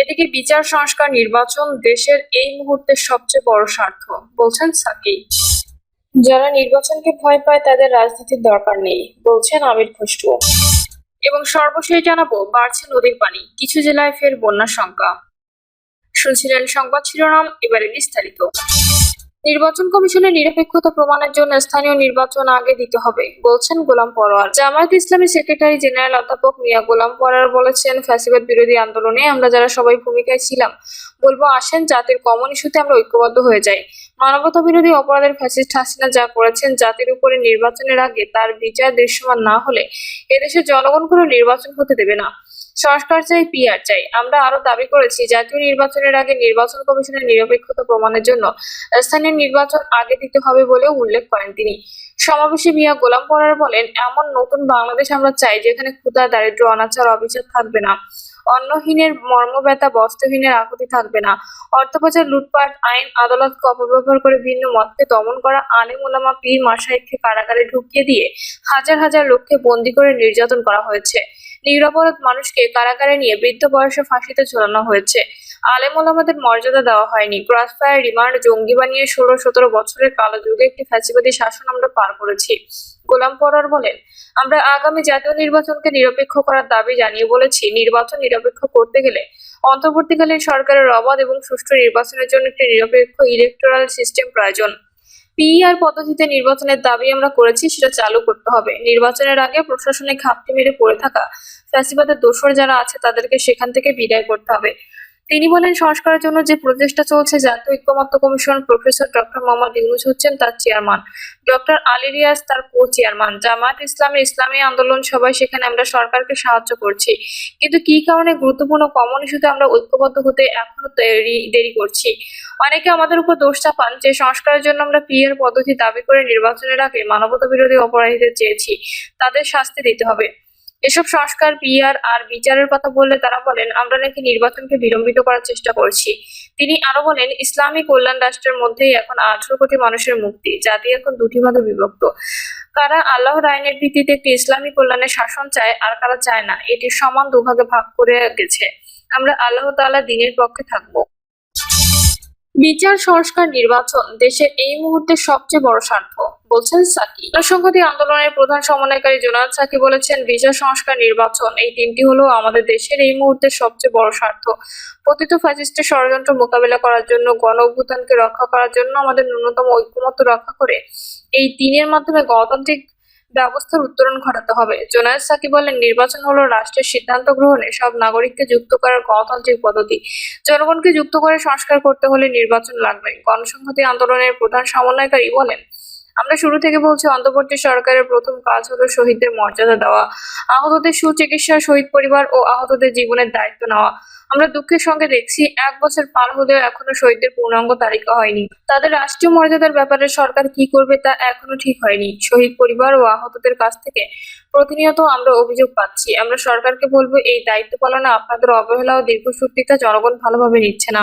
এদিকে বিচার, সংস্কার, নির্বাচন দেশের এই মুহূর্তে সবচেয়ে বড় স্বার্থ, বলছেন সাকি যারা নির্বাচনকে ভয় পায়, তাদের রাজনীতির দরকার নেই, বলছেন আমির খসরু। এবং সর্বশেষ জানাব, বাড়ছে নদীর পানি, কিছু জেলায় ফের বন্যার সংখ্যা শুনছিলেন সংবাদ শিরোনাম, এবারে বিস্তারিত। নির্বাচন কমিশনের নিরপেক্ষতা প্রমাণের জন্য স্থানীয় নির্বাচন আগে দিতে হবে, বলছেন গোলাম পরোয়ার। জামায়াত ইসলামী সেক্রেটারি জেনারেল অধ্যাপক মিয়া গোলাম পরোয়ার বলেছেন, ফ্যাসিবাদ বিরোধী আন্দোলনে আমরা যারা সবাই ভূমিকায় ছিলাম, বলব আসেন জাতির কমন ইস্যুতে আমরা ঐক্যবদ্ধ হয়ে যাই। মানবতা বিরোধী অপরাধের ফ্যাসিস্ট হাসিনা যা করেছেন, জাতির উপরে নির্বাচনের আগে তার বিচার দৃশ্যমান না হলে এদেশের জনগণ কোনো নির্বাচন হতে দেবে না। সংস্কার চাই পিআর চাই। আমরা আরও দাবি করেছি, জাতীয় নির্বাচনের আগে নির্বাচন কমিশনের নিরপেক্ষতা প্রমাণের জন্য স্থানীয় নির্বাচন আগে দিতে হবে বলেও উল্লেখ করেন তিনি। সমাবেশে মিয়া গোলাম পরার বলেন, এমন নতুন বাংলাদেশ আমরা চাই যেখানে ক্ষুধা, দারিদ্র, অনাচার, অবিচার থাকবে না। অন্নহীনের মর্মব্যথা, বস্ত্রহীনের আকুতি থাকবে না। অর্থপাচার লুটপাট, আইন আদালতকে অপব্যবহার করে ভিন্ন মতকে দমন করা আলেম ওলামা পীর মাসাইককে কারাগারে ঢুকিয়ে দিয়ে হাজার হাজার লোককে বন্দী করে নির্যাতন করা হয়েছে। নিরপরাধ মানুষকে কারাগারে নিয়ে বৃদ্ধ বয়সে ফাঁসিতে ঝোলানো হয়েছে। আলেম ওলামাদের মর্যাদা দেওয়া হয়নি। ক্রসফায়ার, রিমান্ড, জঙ্গি বানিয়ে ষোলো সতেরো বছরের কালো যুগে একটি ফ্যাসিবাদী শাসন আমরা পার করেছি। গোলাম পরার বলেন, আমরা আগামী জাতীয় নির্বাচনকে নিরপেক্ষ করার দাবি জানিয়ে বলেছি। নির্বাচন নিরপেক্ষ করতে গেলে অন্তর্বর্তীকালীন সরকারের অবাধ এবং সুষ্ঠু নির্বাচনের জন্য একটি নিরপেক্ষ ইলেকটোরাল সিস্টেম প্রয়োজন। পিআর পদ্ধতিতে নির্বাচনের দাবি আমরা করেছি, সেটা চালু করতে হবে। নির্বাচনের আগে প্রশাসনে ঘাপটি মেরে পড়ে থাকা ফ্যাসিবাদের দোষর যারা আছে, তাদেরকে সেখান থেকে বিদায় করতে হবে। তিনি বলেন, সংস্কারের জন্য যে প্রচেষ্টা চলছে, জাতীয় ঐক্যমত্য commission professor doctor Muhammad Yunus হচ্ছেন তার চেয়ারম্যান। ডক্টর আলী রিয়াজ তার কো চেয়ারম্যান জামায়াত ইসলামী ইসলামী আন্দোলন সবাই সেখানে আমরা সরকারকে সাহায্য করছি। কিন্তু কি কারণে গুরুত্বপূর্ণ কমন ইস্যুতে আমরা ঐক্যবদ্ধ হতে এখনও দেরি দেরি করছি? অনেকে আমাদের উপর দোষ চাপান যে, সংস্কারের জন্য আমরা পিএর পদ্ধতি দাবি করে নির্বাচনের আগে মানবতা বিরোধী অপরাধীদের চেয়েছি। তাদের শাস্তি দিতে হবে। এসব সংস্কার পিআর আর বিচারের কথা বললে তারা বলেন, আমরা নাকি নির্বাচনকে বিলম্বিত করার চেষ্টা করছি। তিনি আরও বলেন ইসলামী কল্যাণ রাষ্ট্রের মধ্যেই এখন আঠারো কোটি মানুষের মুক্তি, জাতি এখন দুটি ভাগে বিভক্ত। কারা আল্লাহর আইনের ভিত্তিতে একটি ইসলামী কল্যাণের শাসন চায় আর কারা চায় না, এটি সমান দুভাগে ভাগ করে গেছে। আমরা আল্লাহ তাআলা দিনের পক্ষে থাকব। বিচার সংস্কার নির্বাচন দেশের এই মুহূর্তে সবচেয়ে বড় স্বার্থ, বলছেন সাকি। সংহতি আন্দোলনের প্রধান সমন্বয়কারী জোনাল সাকি বলেছেন, বিচার সংস্কার নির্বাচন এই তিনটি হলো আমাদের দেশের এই মুহূর্তে সবচেয়ে বড় স্বার্থ। পতিত ফ্যাসিস্টের ষড়যন্ত্র মোকাবেলা করার জন্য, গণ অভ্যুত্থানকে রক্ষা করার জন্য আমাদের ন্যূনতম ঐক্যমত্য রক্ষা করে এই তিনের মাধ্যমে গণতান্ত্রিক ব্যবস্থার উত্তরণ ঘটাতে হবে। জোনায়েদ সাকি বলেন, নির্বাচন হলো রাষ্ট্রের সিদ্ধান্ত গ্রহণে সব নাগরিককে যুক্ত করার গণতান্ত্রিক পদ্ধতি। জনগণকে যুক্ত করে সংস্কার করতে হলে নির্বাচন লাগবে। গণসংহতি আন্দোলনের প্রধান সমন্বয়কারী বলেন আমরা শুরু থেকে বলছি, অন্তর্বর্তী সরকারের প্রথম কাজ হলো শহীদদের মর্যাদা দেওয়া, আহতদের সুচিকিৎসা, শহীদ পরিবার ও আহতদের জীবনের দায়িত্ব নেওয়া। আমরা দুঃখের সঙ্গে দেখছি, এক বছর পার হলেও এখনও শহীদদের পূর্ণাঙ্গ তালিকা হয়নি। তাদের রাষ্ট্রীয় মর্যাদার ব্যাপারে সরকার কি করবে তা এখনও ঠিক হয়নি। শহীদ পরিবার ও আহতদের কাছ থেকে প্রতিনিয়ত আমরা অভিযোগ পাচ্ছি। আমরা সরকারকে বলব, এই দায়িত্ব পালনে আপনাদের অবহেলা ও দীর্ঘসূত্রিতা জনগণ ভালোভাবে নিচ্ছে না।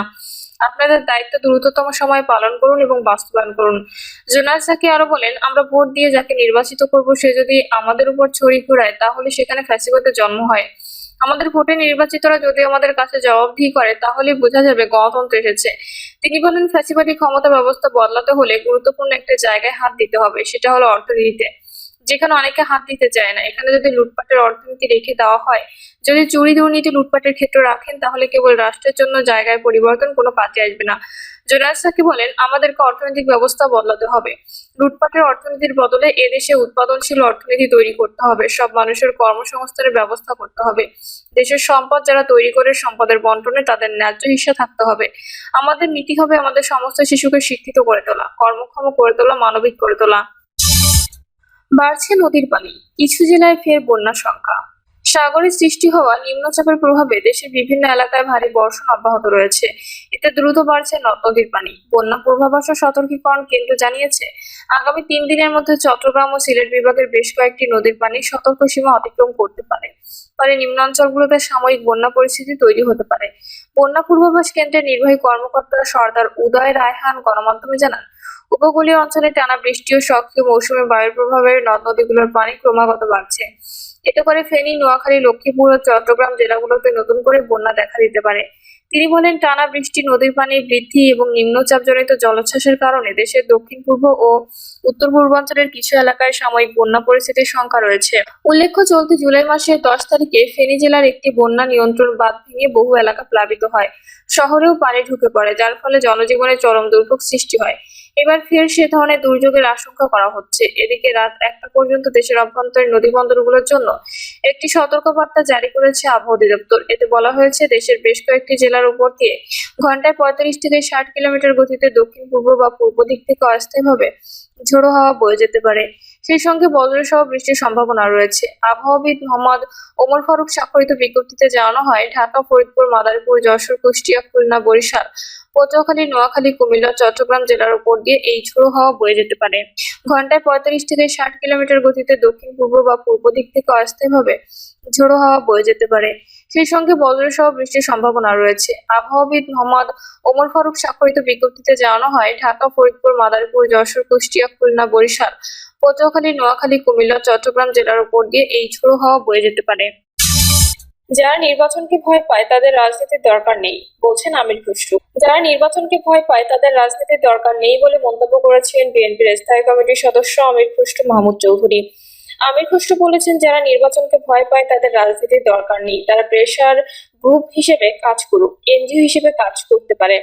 আপনাদের দায়িত্ব দ্রুততম সময়ে পালন করুন এবং বাস্তবায়ন করুন। জোনাল সাকি আরও বলেন, আমরা ভোট দিয়ে যাকে নির্বাচিত করব, সে যদি আমাদের উপর ছড়ি ঘোরায়, তাহলে সেখানে ফ্যাসিবাদের জন্ম হয়। আমাদের ভোটে নির্বাচিতরা যদি আমাদের কাছে জবাবদিহি করে তাহলে বোঝা যাবে গণতন্ত্র এসেছে। তিনি বলেন, ফ্যাসিবাদী ক্ষমতা ব্যবস্থা বদলাতে হলে গুরুত্বপূর্ণ একটা জায়গায় হাত দিতে হবে, সেটা হলো অর্থনীতিতে। যেখানে অনেকে হাত দিতে চায় না। এখানে যদি লুটপাটের অর্থনীতি রেখে দেওয়া হয়, যদি চুরি দুর্নীতি লুটপাটের ক্ষেত্র রাখেন, তাহলে কেবল রাষ্ট্রের জন্য জায়গায় পরিবর্তন কোনো কাজে আসবে না। জোনাস সাকি বলেন, আমাদেরকে অর্থনৈতিক ব্যবস্থা বদলাতে হবে। লুটপাটের অর্থনীতির বদলে এদেশে উৎপাদনশীল অর্থনীতি তৈরি করতে হবে। সব মানুষের কর্মসংস্থানের ব্যবস্থা করতে হবে। দেশের সম্পদ যারা তৈরি করে, সম্পদের বন্টনে তাদের ন্যায্য হিসা থাকতে হবে। আমাদের নীতি হবে আমাদের সমস্ত শিশুকে শিক্ষিত করে তোলা, কর্মক্ষম করে তোলা, মানবিক করে তোলা। বাড়ছে নদীর পানি। কিছু জেলায় ফের বন্যার সংখ্যা। সাগরে সৃষ্টি হওয়া নিম্নচাপের প্রভাবে দেশের বিভিন্ন এলাকায় ভারী বর্ষণ অব্যাহত রয়েছে। এতে দ্রুত বাড়ছে নদ নদীর পানি। বন্যা পূর্বাভাস সতর্কীকরণ কেন্দ্র জানিয়েছে, আগামী তিন দিনের মধ্যে চট্টগ্রাম ও সিলেট বিভাগের বেশ কয়েকটি নদীর পানি সতর্ক সীমা অতিক্রম করতে পারে। ফলে নিম্ন অঞ্চলগুলোতে সাময়িক বন্যা পরিস্থিতি তৈরি হতে পারে। বন্যা পূর্বাভাস কেন্দ্রের নির্বাহী কর্মকর্তা সর্দার উদয় রায়হান গণমাধ্যমে জানান উপকূলীয় অঞ্চলে টানা বৃষ্টি ও সক্রিয় মৌসুমী বায়ুর প্রভাবে নদ নদীগুলোর পানি ক্রমাগত বাড়ছে। এতে করে ফেনী, নোয়াখালী, লক্ষ্মীপুর ও চট্টগ্রাম জেলাগুলোতে নতুন করে বন্যা দেখা দিতে পারে। তিনি বলেন, টানা বৃষ্টি, নদীর পানি বৃদ্ধি এবং নিম্নচাপজনিত জলোচ্ছ্বাসের কারণে দেশের দক্ষিণ পূর্ব ও উত্তর পূর্বাঞ্চলের কিছু এলাকায় সাময়িক বন্যা পরিস্থিতির শঙ্কা রয়েছে। উল্লেখ্য, চলতি জুলাই মাসের দশ তারিখে ফেনী জেলার একটি বন্যা নিয়ন্ত্রণ বাঁধ ভেঙে বহু এলাকা প্লাবিত হয়। শহরেও পানি ঢুকে পড়ে, যার ফলে জনজীবনে চরম দুর্ভোগ সৃষ্টি হয়। এবার ফের সে ধরনের দুর্যোগের আশঙ্কা করা হচ্ছে। এদিকে রাত একটা পর্যন্ত দেশের অভ্যন্তরীণ নদীবন্দরগুলোর জন্য একটি সতর্কবার্তা জারি করেছে আবহাওয়া অধিদপ্তর। এতে বলা হয়েছে, দেশের বেশ কয়েকটি জেলার উপর দিয়ে ঘন্টায় পঁয়তাল্লিশ থেকে ষাট কিলোমিটার গতিতে দক্ষিণ, পূর্ব বা পূর্ব দিক থেকে অস্থায়ীভাবে ঝোড়ো হাওয়া বয়ে যেতে পারে। সেই সঙ্গে বজ্রসহ বৃষ্টির সম্ভাবনা রয়েছে। আবহাওয়াবিদ মোহাম্মদ ওমর ফারুক স্বাক্ষরিত বিজ্ঞপ্তিতে জানানো হয়, ঢাকা, ফরিদপুর, মাদারীপুর, যশোর, কুষ্টিয়া, খুলনা, বরিশাল পটুয়াখালী নোয়াখালী, কুমিল্লা, চট্টগ্রাম জেলার উপর দিয়ে এই ঝোড়ো হাওয়া বয়ে যেতে পারে। ঘন্টায় পঁয়তাল্লিশ থেকে ষাট কিলোমিটার গতিতে দক্ষিণ পূর্ব বা পূর্ব দিক থেকে অস্থায়ীভাবে ঝোড়ো হাওয়া বয়ে যেতে পারে। সেই সঙ্গে বজ্রসহ বৃষ্টির সম্ভাবনা রয়েছে। আবহাওয়াবিদ মোহাম্মদ ওমর ফারুক স্বাক্ষরিত বিজ্ঞপ্তিতে জানানো হয়, ঢাকা, ফরিদপুর, মাদারীপুর, যশোর, কুষ্টিয়া, খুলনা, বরিশাল পটুয়াখালী নোয়াখালী, কুমিল্লা, চট্টগ্রাম জেলার উপর দিয়ে এই ঝোড়ো হাওয়া বয়ে যেতে পারে। যারা নির্বাচনকে ভয় পায়, তাদের রাজনীতির দরকার নেই, বলছেন আমির খুসরু। যারা নির্বাচনকে ভয় পায়, তাদের রাজনীতির দরকার নেই বলে মন্তব্য করেছেন বিএনপির স্থায়ী কমিটির সদস্য আমির খুসরু মাহমুদ চৌধুরী। আমির খুসরু বলেছেন, যারা নির্বাচনকে ভয় পায়, তাদের রাজনীতির দরকার নেই। তারা প্রেশার গ্রুপ হিসেবে কাজ করুক, এনজিও হিসেবে কাজ করতে পারে।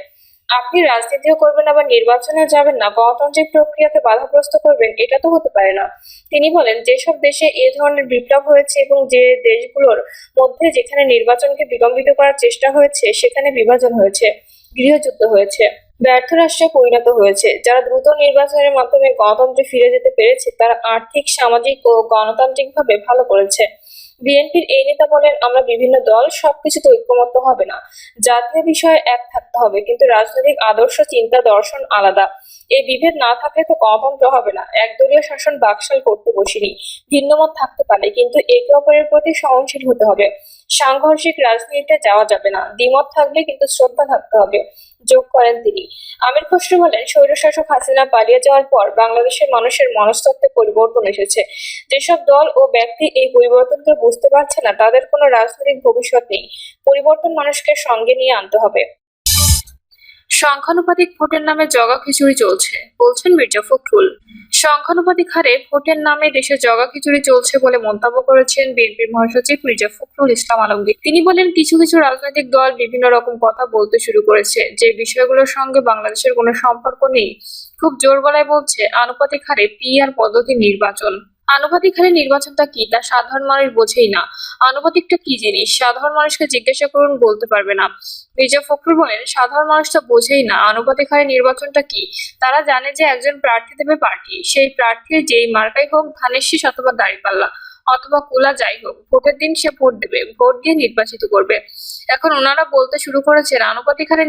আপনি রাজনীতিও করবেন, আবার নির্বাচনেও যাবেন না, গণতান্ত্রিক প্রক্রিয়াকে বাধাগ্রস্ত করবেন, এটা তো হতে পারে না। তিনি বলেন, যেসব দেশে এ ধরনের বিপ্লব হয়েছে এবং যে দেশগুলোর মধ্যে যেখানে নির্বাচনকে বিলম্বিত করার চেষ্টা হয়েছে, সেখানে বিভাজন হয়েছে, গৃহযুদ্ধ হয়েছে, ব্যর্থ রাষ্ট্রে পরিণত হয়েছে। যারা দ্রুত নির্বাচনের মাধ্যমে গণতন্ত্রে ফিরে যেতে পেরেছে, তারা আর্থিক, সামাজিক ও গণতান্ত্রিকভাবে ভালো করেছে। বিএনপির এই নেতা বলেন, আমরা বিভিন্ন দল, সবকিছুতে ঐক্যমত্য হবে না। জাতীয় বিষয়ে এক থাকতে হবে, কিন্তু রাজনৈতিক আদর্শ, চিন্তা, দর্শন আলাদা। এই বিভেদ না থাকলে তো গণতন্ত্র হবে না। একদলীয় শাসন বাকশাল করতে বসিনি। ভিন্নমত থাকতে পারে, কিন্তু একে অপরের প্রতি সহনশীল হতে হবে। সাংঘর্ষিক রাজনীতিতে যাওয়া যাবে না। দ্বিমত থাকলে কিন্তু শ্রদ্ধা থাকতে হবে। যোগ করেন তিনি। আমির খসরু বলেন, স্বৈরশাসক হাসিনা পালিয়ে যাওয়ার পর বাংলাদেশের মানুষের মনস্তত্ত্বে পরিবর্তন এসেছে। যেসব দল ও ব্যক্তি এই পরিবর্তনকে বুঝতে পারছে না, তাদের কোনো রাজনৈতিক ভবিষ্যৎ নেই। পরিবর্তন মানুষকে সঙ্গে নিয়ে আনতে হবে। সংখ্যানুপাতিক ভোটের নামে জগা খিচুড়ি চলছে, বলছেন মির্জা ফখরুল। সংখ্যানুপাতিক হারে ভোটের নামে দেশে জগা খিচুড়ি চলছে বলে মন্তব্য করেছেন বিএনপির মহাসচিব মির্জা ফখরুল ইসলাম আলমগীর। তিনি বলেন, কিছু কিছু রাজনৈতিক দল বিভিন্ন রকম কথা বলতে শুরু করেছে, যে বিষয়গুলোর সঙ্গে বাংলাদেশের কোনো সম্পর্ক নেই। খুব জোর গলায় বলছে, আনুপাতিক হারে পিআর পদ্ধতি নির্বাচন। আনুপাতিক হারে নির্বাচনটা কি? তা সাধারণ মানুষ বোঝেই না। আনুপাতিকটা কি জিনিস? সাধারণ মানুষকে জিজ্ঞাসা করুন, বলতে পারবে না। মির্জা ফখরুল বলেন, সাধারণ মানুষ তো বোঝেই না আনুপাতিক হারে নির্বাচনটা কি। তারা জানে যে একজন প্রার্থী দেবে পার্টি। সেই প্রার্থীর যেই মার্কাই হোক ধানের শীষ অথবা দাঁড়িপাল্লা, অথবা কুলা যাই হোক, ভোটের দিন সে ভোট দেবে, ভোট দিয়ে নির্বাচিত করবে। এখন ওনারা বলতে শুরু করেছেন, আনুপাতিক হারে